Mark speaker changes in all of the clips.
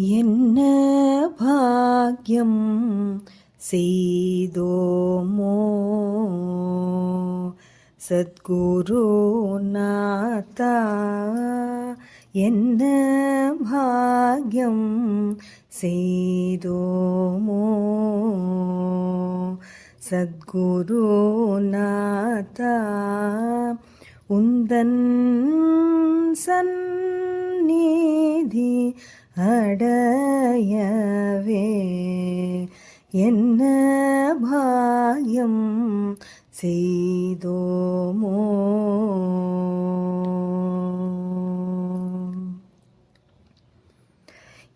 Speaker 1: என்ன பாக்யம் செய்தோமோ சத்குரு நாதா என்ன பாக்யம் செய்தோமோ சத்குரு நாதா உந்தன் சந்நிதி அடையவே. என்ன பாயம் செய்தோமோ?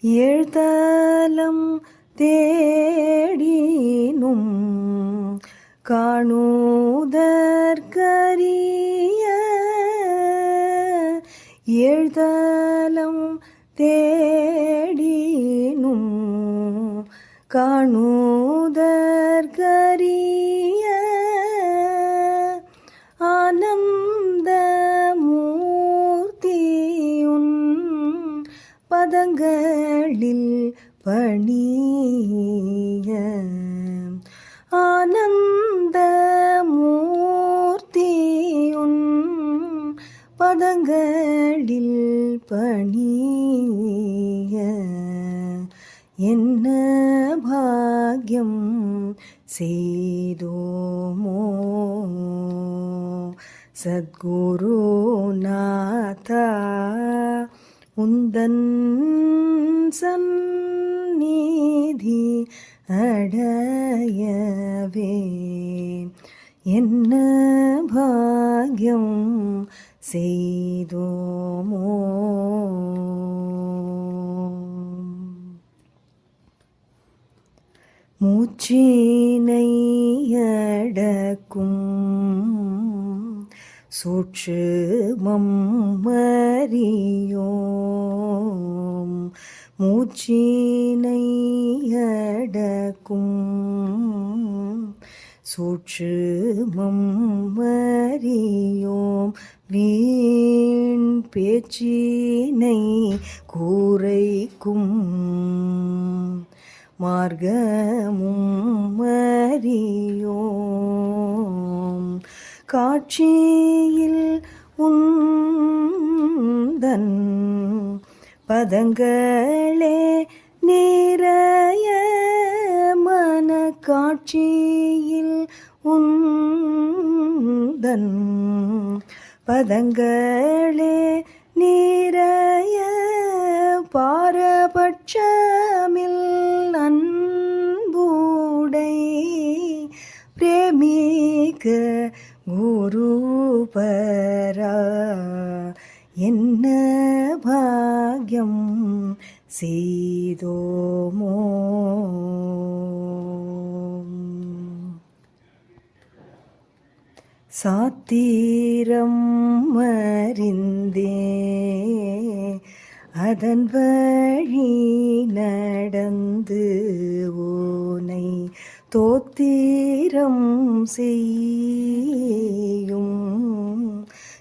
Speaker 1: எழுதலம் தேடினும் காணுதற்கரிய. எழுதலம் தே காணுதற்கரிய ஆனந்த மூர்த்தியுன் பதங்களில் பணிய ஆனந்த மூர்த்தியுன் பதங்களில் பணிய என்ன பாக்யம் செய்தோமோ? சத்குரு நாதா உந்தன் சந்நிதி அடையவே. என்ன பாக்யம் செய்தோமோ மூச்சினையடக்கும் சூட்சுமம் மறியோம் மூச்சினை சூட்சுமம் மறியோம் வீண் பேச்சினை கூரைக்கும். மார்க்கமும் மறியோம் காட்சியில் உந்தன் பதங்களே நிறைய மன காட்சியில் உந்தன் பதங்களே நிறைய பாரபட்சமில் பிரேமிக குருபரா என்ன பாக்யம் செய்தோமோ? சாத்திரம் மறிந்தே அதன் வழி நடந்து ஓ தோத்திரம் செய்யும்.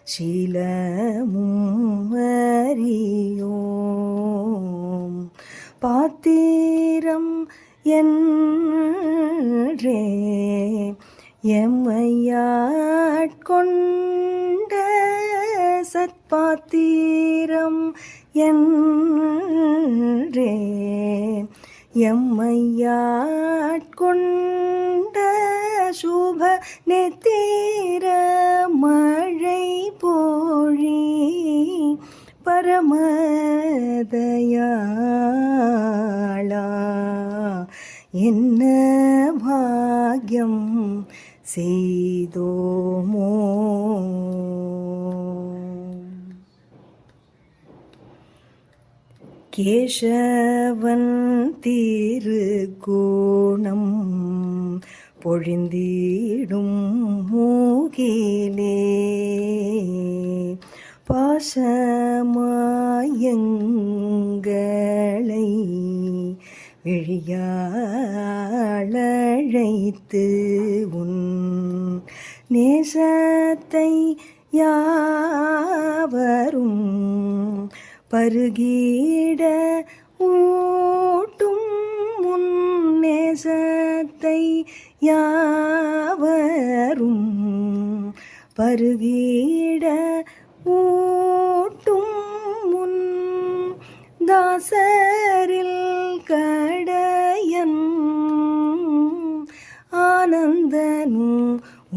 Speaker 1: சீலமும் அறியோம் பாத்திரம் என்றே எம்மையாட்கொண்ட சத்பாத்திரம் என்றே எம்மையாட்கொண்ட நெத்தேர மழை போழி பரமதயாளா. என்ன பாக்யம் செய்தோமோ? கேசவன் திருகோணம் பொழிந்தீடும் மூகிலே. பாசமாயங்களை விழியாழழைத்து உன் நேசத்தை யாவரும் பருகிட ஊ நேசத்தை யாவரும் பருகிட ஊட்டும் முன் தாசரில் கடையன் ஆனந்தனும்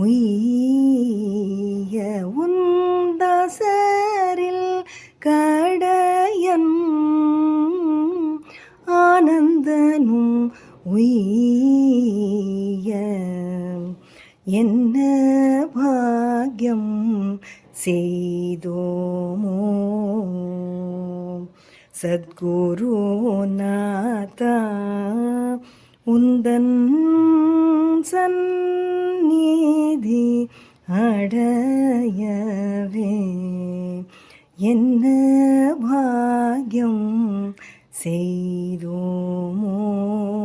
Speaker 1: உய்ய தாசரில் கடையன் ஆனந்தனும் உய்ய என்ன பாக்யம் செய்தோமோ? சத்குருநாதா உந்தன் சந்நிதி அடையவே. என்ன பாக்யம் செய்தோமோ?